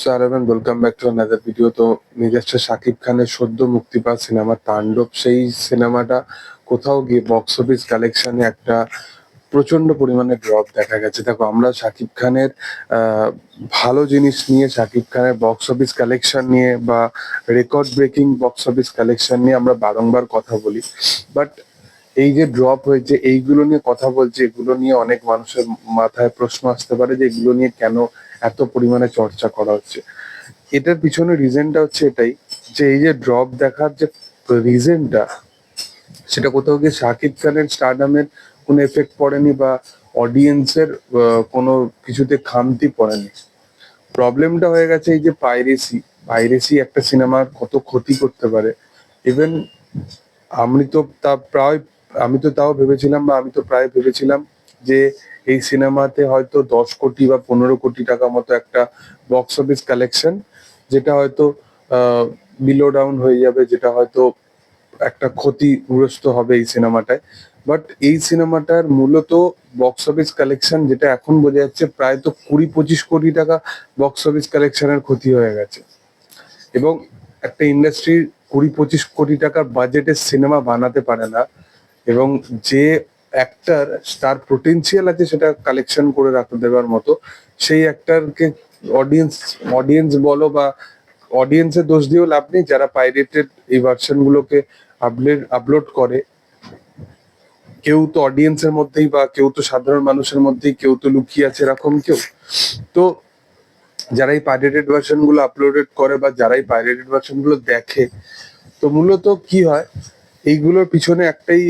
Sir এবং welcome back to another video তো নিজস্ব শাকিব খানের সদ্য মুক্তি পাওয়া সিনেমা তাণ্ডব, সেই সিনেমাটা কোথাও গিয়ে বক্স অফিস কালেকশনে একটা প্রচণ্ড পরিমাণে ড্রপ দেখা গেছে। দেখো, আমরা শাকিব খানের ভালো জিনিস নিয়ে শাকিব খানের বক্স অফিস কালেকশন নিয়ে বা record breaking box office collection নিয়ে আমরা বারংবার কথা বলি। বাট এই যে ড্রপ হয়েছে, এইগুলো নিয়ে কথা বলছে, এগুলো নিয়ে অনেক মানুষের মাথায় প্রশ্ন আসতে পারে যে এগুলো নিয়ে কেন এত পরিমাণে চর্চা করা হচ্ছে। এটার পিছনে রিজনটা হচ্ছে এটাই যে এই যে ড্রপ দেখার যে রিজনটা সেটা কোথাও গিয়ে শাকিব খানের স্টারডামের কোনো এফেক্ট পড়েনি বা অডিয়েন্সের কোনো কিছুতে খামতি পড়েনি। প্রবলেমটা হয়ে গেছে এই যে পাইরেসি পাইরেসি একটা সিনেমার কত ক্ষতি করতে পারে। ইভেন আমি তো তা প্রায়, আমি তো তাও ভেবেছিলাম বা আমি তো প্রায় ভেবেছিলাম যে এই সিনেমাতে হয়তো দশ কোটি বা পনেরো কোটি টাকা মতো একটা বক্স অফিস কালেকশন যেটা হয়তো বিলো ডাউন হয়ে যাবে, যেটা হয়তো একটা ক্ষতিগ্রস্ত হবে এই সিনেমাটায়। বাট এই সিনেমাটার মূলত বক্স অফিস কালেকশন যেটা এখন বোঝা যাচ্ছে প্রায় তো কুড়ি পঁচিশ কোটি টাকা বক্স অফিস কালেকশনের ক্ষতি হয়ে গেছে। এবং একটা ইন্ডাস্ট্রির কুড়ি পঁচিশ কোটি টাকার বাজেটের সিনেমা বানাতে পারে না। এবং যে অ্যাক্টার তার পোটেনশিয়াল আছে সেটা কালেকশন করে রাখতে দেওয়ার মতো। সেই অ্যাক্টারকে অডিয়েন্স অডিয়েন্স বলো বা অডিয়েন্সের দোষ দিয়েও লাভ নেই, যারা পাইরেটেড এই ভার্সন গুলোকে আপলোড আপলোড করে। কেউ তো অডিয়েন্সের মধ্যেই বা কেউ তো সাধারণ মানুষের মধ্যেই, কেউ তো লুকিয়ে আছে এরকম কেউ। তো যারা এই পাইরেটেড ভার্সনগুলো আপলোডেড করে বা যারা এই পাইরেটেড ভার্সনগুলো দেখে, তো মূলত কি হয় এইগুলোর পিছনে একটাই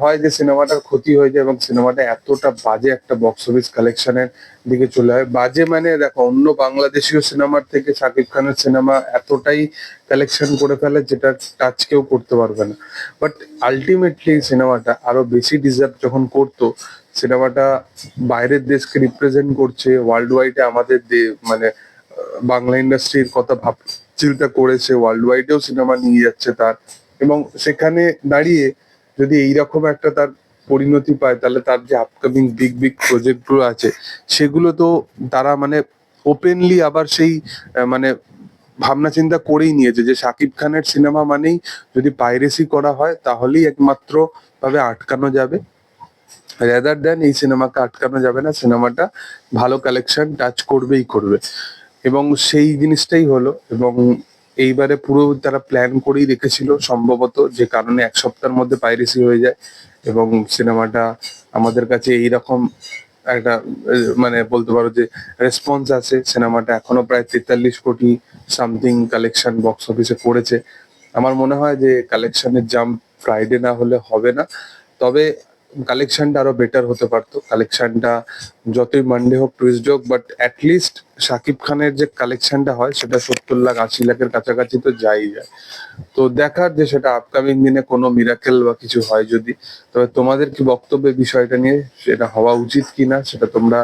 হয় যে সিনেমাটার ক্ষতি হয়ে যায় এবং সিনেমাটা এতটা বাজে একটা বক্স অফিস কালেকশনের দিকে চলে হয় বাজে মানে দেখো, অন্য বাংলাদেশীয় সিনেমার থেকে শাকিব খানের সিনেমা এতটাই কালেকশন করে ফেলে যেটা টাচ কেউ করতে পারবে না। বাট আলটিমেটলি সিনেমাটা আরও বেশি ডিজার্ভ যখন করতো, সিনেমাটা বাইরের দেশকে রিপ্রেজেন্ট করছে ওয়ার্ল্ড ওয়াইডে আমাদের মানে বাংলা ইন্ডাস্ট্রির কথা ভাব চিন্তা করেছে ওয়ার্ল্ড ওয়াইডেও সিনেমা নিয়ে যাচ্ছে তার। এবং সেখানে দাঁড়িয়ে যদি এইরকম একটা তার পরিণতি পায়, তাহলে তার যে আপকামিং বিগ বিগ প্রজেক্টগুলো আছে, সেগুলো তো তারা মানে ওপেনলি আবার সেই মানে ভাবনা চিন্তা করেই নিয়েছে যে শাকিব খানের সিনেমা মানেই যদি পাইরেসি করা হয়, তাহলেই একমাত্র ভাবে আটকানো যাবে। রেদার দেন এই সিনেমাকে আটকানো যাবে না, সিনেমাটা ভালো কালেকশন টাচ করবেই করবে। এবং সেই জিনিসটাই হলো এবং এইবারে পুরো তারা প্ল্যান করেই রেখেছিল সম্ভবত যে কারণে এক সপ্তাহের মধ্যে পাইরেসি হয়ে যায় এবং সিনেমাটা আমাদের কাছে এইরকম একটা মানে বলতে পারো যে রেসপন্স আছে। সিনেমাটা এখনও প্রায় তেতাল্লিশ কোটি সামথিং কালেকশন বক্স অফিসে করেছে আমার মনে হয় যে কালেকশনের জাম্প ফ্রাইডে না হলে হবে না। তবে কালেকশনটা আরও বেটার হতে পারতো। কালেকশনটা যতই মানডে হোক টুইস্ট হোক বাট অ্যাটলিস্ট শাকিব খানের যে কালেকশনটা হয়, সেটা সত্তর লাখ, আশি লাখের কাছাকাছি তো যাই যায়। তো দেখার যে সেটা আপকামিং দিনে কোনো মিরাকেল বা কিছু হয় যদি, তবে তোমাদের কি বক্তব্য এই বিষয়টা নিয়ে সেটা হওয়া উচিত কিনা, সেটা তোমরা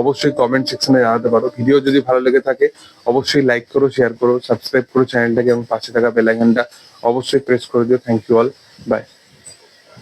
অবশ্যই কমেন্ট সেকশনে জানাতে পারো। ভিডিও যদি ভালো লেগে থাকে, অবশ্যই লাইক করো শেয়ার করো সাবস্ক্রাইব করো চ্যানেলটাকে এবং পাশে থাকা বেল আইকনটা অবশ্যই প্রেস করে দিও। Thank you all by